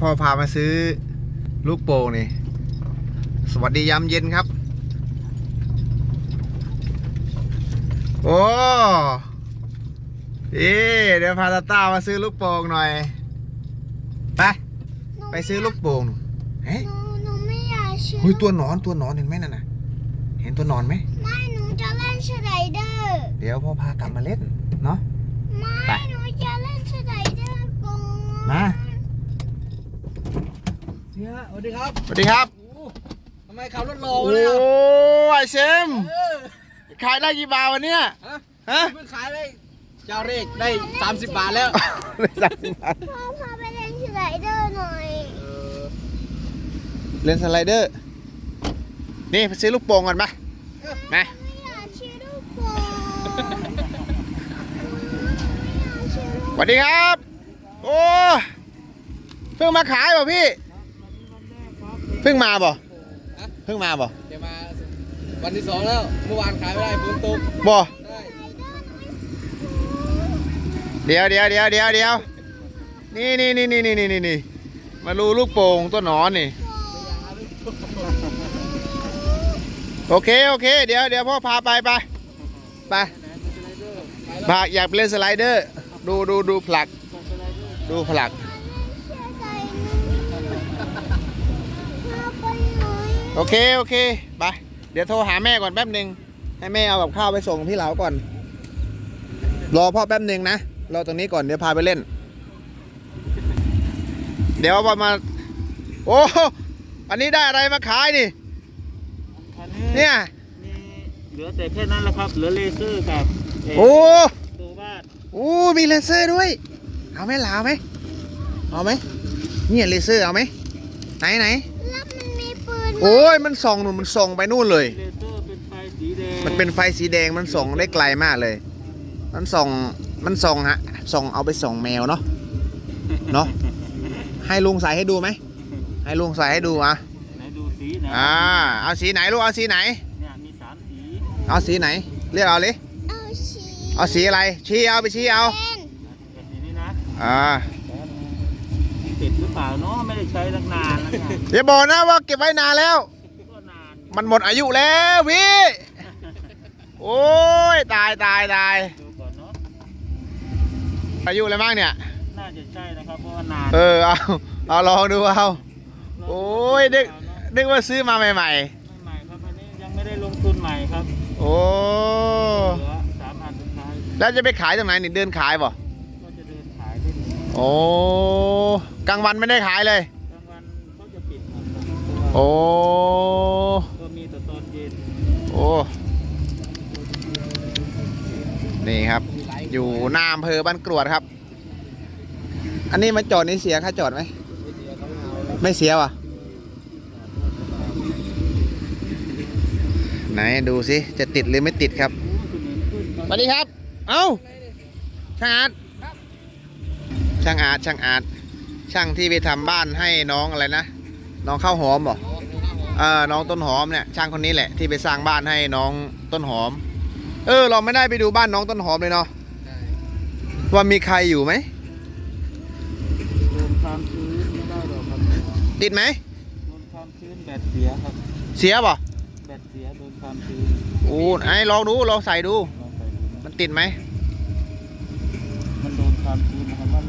พ่อพามาซื้อลูกโป่งนี่ สวัสดียามเย็นครับ โอ้เอ๊ะเดี๋ยวพาตาต้ามาซื้อลูกโป่งหน่อย ไป ไปซื้อลูกโป่งหนูเฮ้ยหนูหนูไม่อยากซื้อเฮ้ยตัวหนอนตัวหนอนเห็นไหมนั่นน่ะ เห็นตัวหนอนไหมไม่หนูจะเล่นสไลเดอร์ เดี๋ยวพ่อพากลับมาเล่นเนาะไปไม่หนูจะเล่นสไลเดอร์ก่อนมา เสียสวัสดีครับสวัสดีครับ โอ้ทำไมขับรถรอโอ้วะเนี่ยไอเซม เออขายได้กี่บาทวันเนี้ยฮะฮะเพิ่งขายได้เจ้าเรกได้ 30 บาทแล้วเลยสามสิบบาทพ่อพาไปเล่นสไลเดอร์หน่อยเออเล่นสไลเดอร์ นี่ไปซื้อลูกโป่งก่อนปะมาไม่อยากซื้อลูกโป่งไม่อยากซื้อลูกสวัสดีครับ โอ้ เพิ่งมาขายเปล่ะพี่ เพิ่งมาบ่เพิ่งมาบ่เดี๋ยวมาวันที่สองแล้วเมื่อวานขายไม่ได้ฝนตกบ่ได้เดี๋ยวเดี๋ยวเดี๋ยวเดี๋ยวเดี๋ยวนี่นี่นี่นี่นี่นี่นี่มาดูลูกโป่งตัวหนอนนี่โอเคโอเค เดี๋ยวเดี๋ยวพ่อพาไปไปไปพาอยากไปเล่นสไลเดอร์ ดูดูดูผลัก ดูผลัก โอเค โอเคไปเดี๋ยวโทรหาแม่ก่อนแป๊บหนึ่งให้แม่เอากับข้าวไปส่งพี่เหลาก่อน รอพ่อแป๊บหนึ่งนะรอตรงนี้ก่อนเดี๋ยวพาไปเล่น เดี๋ยวพอมา โอ้อันนี้ได้อะไรมาขายนี่อันนี้เนี่ยมีเหลือแต่แค่นั้นแหละครับ เหลือเลเซอร์กับเโอ้ตัววาดโอ้มีเลเซอร์ด้วย เอาไหมเหลาไหมเอาไหมเนี่ยเลเซอร์เอาไหมไหนไหนแล้วมันมี ปืนไหมโอ้ยมันส่องนู่นมันส่องไปนู่นเลย เลเซอร์เป็นไฟสีแดงมันเป็นไฟสีแดงมันส่องได้ไกลมากเลย มันส่อง มันส่องฮะ ส่องเอาไปส่องแมวเนาะ เนาะ ให้ลุงใส่ให้ดูไหม ให้ลุงใส่ให้ดูอะ ไหนดูสีนะอ่า เอาสีไหนลูก เอาสีไหน เนี่ยมีสามสีเอาสีไหนเลือกเอาเลยเอาชีเอาสีอะไร ชี้เอาไปชี้เอา เป็นแบบนี้นี่นะ อ่า ติดหรือเปล่าเนาะไม่ได้ใช้ตั้งนานแล้วเนี่ยอย่าบอกนะว่าเก็บไว้นานแล้ว ก็นานมันหมดอายุแล้วพี่โอ้ยตายตายตายดูก่อนเนาะอายุอะไรบ้างเนี่ย น่าจะใช่นะครับเพราะว่านานเออเอาเอาลองดูเอาโอ้ยนึกนึกว่าซื้อมาใหม่ไม่ใหม่ครับอันนี้ยังไม่ได้ลงทุนใหม่ครับๆ โอ้เหลือสามอันสุดท้ายแล้วจะไปขายตรงไหนนี่เดินขายบ่ โอ้กลางวันไม่ได้ขายเลย กลางวันเขาจะปิดครับโอ้ ก็มีแต่ตอนเย็นโอ้ นี่ครับ อยู่หน้าอำเภอบ้านกรวดครับ อันนี้มาจอดนี่เสียค่าจอดไหม ไม่เสียว่ะ ไหนดูสิ จะติดหรือไม่ติดครับ สวัสดีครับ เอ้าช่างอาร์ต ช่างอาร์ตช่างอาร์ตช่างที่ไปทำบ้านให้น้องอะไรนะน้องข้าวหอมบ่เออน้องต้นหอมเนี่ยช่างคนนี้แหละที่ไปสร้างบ้านให้น้องต้นหอม เออ เราไม่ได้ไปดูบ้านน้องต้นหอมเลยเนาะว่ามีใครอยู่ไหมโดนความชื้นไม่ได้หรอกครับติดไหมโดนความชื้นแบตเสียครับ เสียบ่แบตเสียโดนความชื้นโอ้ไอ้ลองดูลองใส่ดูลองไปดูนะมันติดไหมมันโดนความชื้นนะครับ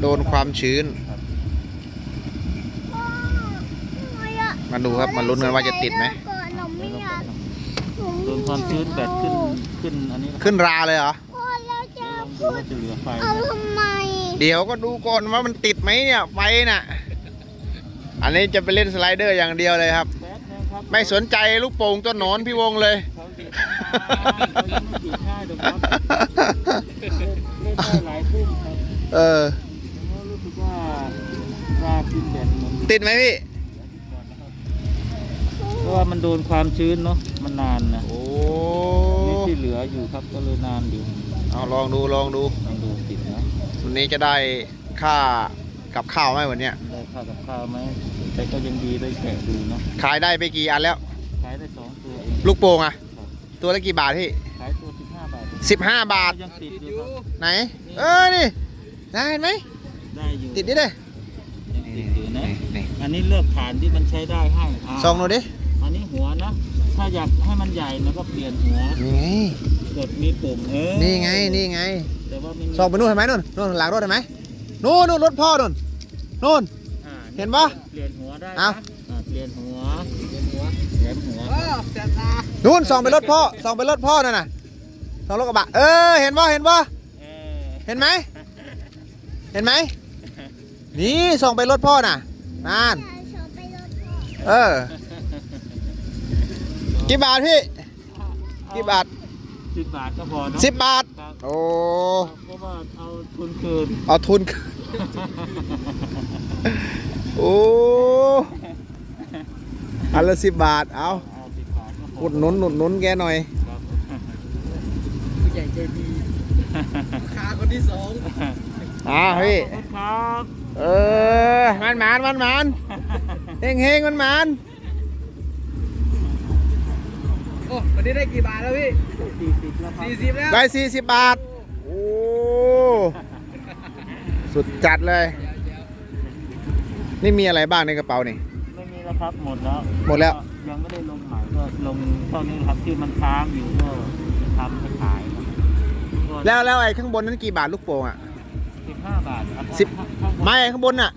โดนความชื้นครับพ่อหนูอยากมาดูครับมาลุ้นกันว่าจะติดไหมก่อนหนูไม่อยากหนูโดนความชื้นแบตขึ้นขึ้นอันนี้นะครับขึ้นราเลยเหรอพ่อแล้วจะลองดูพูดว่าจะเหลือไฟไหมเอาทำไมเดี๋ยวก็ดูก่อนว่ามันติดไหมเนี่ยไฟน่ะ อันนี้จะไปเล่นสไลเดอร์อย่างเดียวเลยครับแป๊บนึงครับไม่สนใจลูกโป่งต้นหนอนพี่วงเลยเขาเด็กเขายังไม่ติดง่ายหรอกครับเล่นเล่นได้หลายทุ่มครับเออ แล้วรู้สึกว่ารากินแบ ตเหมือนติดไหมพี่ เพราะว่ามันโดนความชื้นเนาะมันนานนะโอ้นี่ที่เหลืออยู่ครับก็เลยนานอยู่เอาลองดูลองดูลองดูติดนะวันนี้จะได้ค่ากับข้าวไหมวันเนี้ยได้ข้าวกับข้าวไหมแต่ก็ยังดีได้แกะดูเนาะขายได้ไปกี่อันแล้ว ขายได้สองตัวเองลูกโป่งอะตัวละกี่บาทพี่ขายตัวสิบห้าบาทสิบห้าบาทยังติดอยู่ครับไหน เออนี่ได้เห็นไหมได้อยู่ติดนี่เลย ยังติดอยู่นะนี่อันนี้เลือกฐานที่มันใช้ได้ให้าส่องหนูดิอันนี้หัวนะ ถ้าอยากให้มันใหญ่แล้วก็เปลี่ยนหัว นี่ไงกดมีปุ่มเออนี่ไงนี่ไงแต่ว่าไม่มีส่องไปนู่นเห็นไหมนู่นนู่นหลังรถเห็นไหมนู่นนู่นรถพ่อนู่นนู่น อ่าเห็นปะเปลี่ยนหัวได้นะเอา อ่าเปลี่ยนหัวเห็นหัวแหลมหัวเออแต่ตานู่นส่องไปรถพ่อส่องไปรถพ่อนั่นน่ะส่องรถกระบะเออเห็นปะเห็นปะเออเห็นไหมเห็นไหม นี่ส่องไปรถพ่อน่ะนั่นจะชอบไปรถพ่อเออกี่บาทพี่กี่บาทสิบบาทก็พอเนอะสิบบาท ครับโอ้ เพราะว่าเอาทุนคืนเอาทุน โอ้อันละสิบบาท เอาเอาสิบบาทก็พออุดหนุนอุดหนุนแกหน่อย ครับ ผู้ใหญ่ใจดีขาคนที่สองอ่าพี่ ขอบคุณครับ เออมันหมานมันหมานเฮงเฮงมันหมานโอ้วันนี้ได้กี่บาทแล้วพี่สี่สิบแล้วครับสี่สิบแล้วได้สี่สิบบาท โอ้ สุดจัดเลย นี่มีอะไรบ้างในกระเป๋านี่ ไม่มีแล้วครับหมดแล้ว หมดแล้ว ยังไม่ได้ลงใหม่ก็ลงเท่านี้ครับที่มันค้างอยู่ก็ทำไปขายครับก็แล้วแล้วไอ้ข้างบนนั้นกี่บาทลูกโป่งอะ สิบห้าบาทครับสิบ ข้างบนไม่ไอ้ข้างบนอะ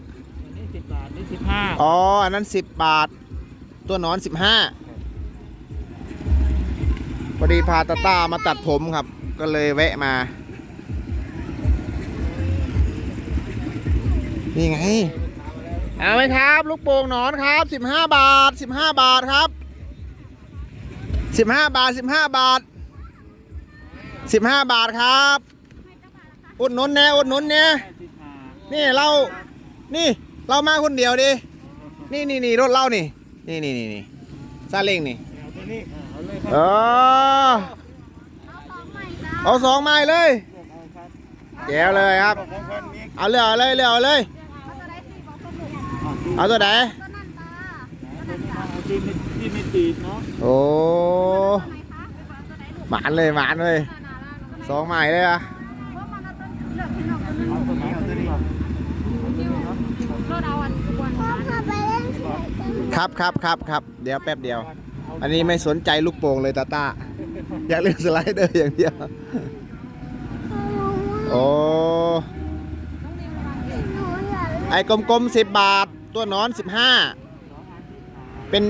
นี่สิบบาทนี่สิบห้าอ๋อ อันนั้นสิบบาท ตัวหนอนสิบห้าพอดีพาตาต้ามาตัดผมครับ ก็เลยแวะมา นี่ไง เอาไหมครับ ลูกโป่งหนอนครับสิบห้าบาทสิบห้าบาทครับสิบห้าบาทสิบห้าบาทสิบห้าบาทครับ อุดหนุนแน่อุดหนุนแน่สิบห้านี่เรา นี่เรามาคนเดียวดิ นี่นี่นี่รถเรานี่ นี่นี่นี่นี่ซาเล้งนี่เอาตัวนี้เอาเลยครัเออเอาของใหม่จ้าเอาสองไม้เลยเอาครับแจ๋วเลยครับของคนนี้เอาเลยเอาเลยเลือกเอาเลยเอาตัวไหนสี่บอกตัวหนูเอาตัวไหนตัวนั้นจ้าเอาที่ไม่ที่ไม่ตีดเนาะ โอ้ตัวไหนคะไปบอกตัวไหนหนูหมานเลยหมานเลยสองไม้เลยอะ ครับครับครับครับเดี๋ยวแป๊บเดียว อันนี้ไม่สนใจลูกโป่งเลยตาตาอยากเล่นสไลเดอร์อย่างเดียวโอ้หนูอยากเล่นไอ้กลมๆสิบบาท ตัวหนอนสิบห้าเป็น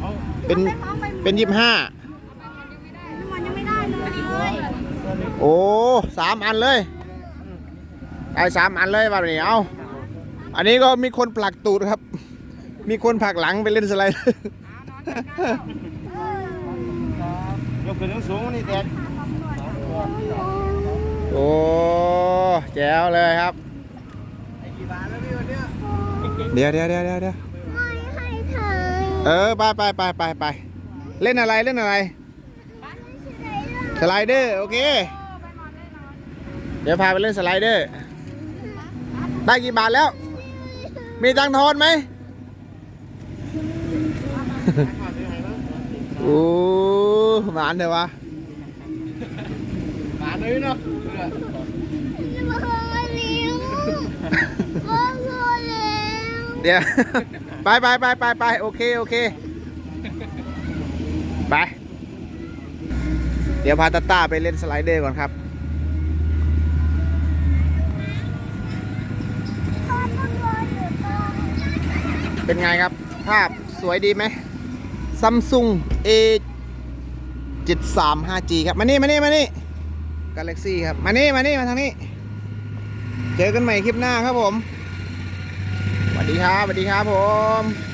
เอาเป็นเป็นยี่ห้ามันยังไม่ได้เลยโอ้สามอันเลยไอ้สามอันเลยแบบนี้เอาอันนี้ก็มีคนผลักตูดครับ มีคนผลักหลังไปเล่นสไลด์ ยกขึ้นสูงๆนี่แตกโอ้แจ๋วเลยครับไอ้กี่บาทแล้วพี่วันเนี้ยเดี๋ยวเดี๋ยวเดี๋ยวเดี๋ยวเดี๋ยวไม่ให้เธอเออไปไปไปไปไปเล่นอะไรเล่นอะไร สไลเดอร์โอเค เดี๋ยวพาไปเล่นสไลเดอร์ ได้กี่บาทแล้ว มีตังค์ทอนไหม โอ้หมานเถอะวะบาทเลยเนาะมาเลี้ยวมาเลี้ยวเดี๋ยวไปไปไปไปไปโอเคโอเคไป เดี๋ยวพาตาต้าไปเล่นสไลเดอร์ก่อนครับพ่อมันรออยู่ตรงเป็นไงครับ ภาพสวยดีไหม ซัมซุง A 73 5G ครับ มานี่ มานี่ มานี่ Galaxy ครับ มานี่ มานี่ มาทางนี้ เจอกันใหม่คลิปหน้าครับผมสวัสดีครับสวัสดีครับผม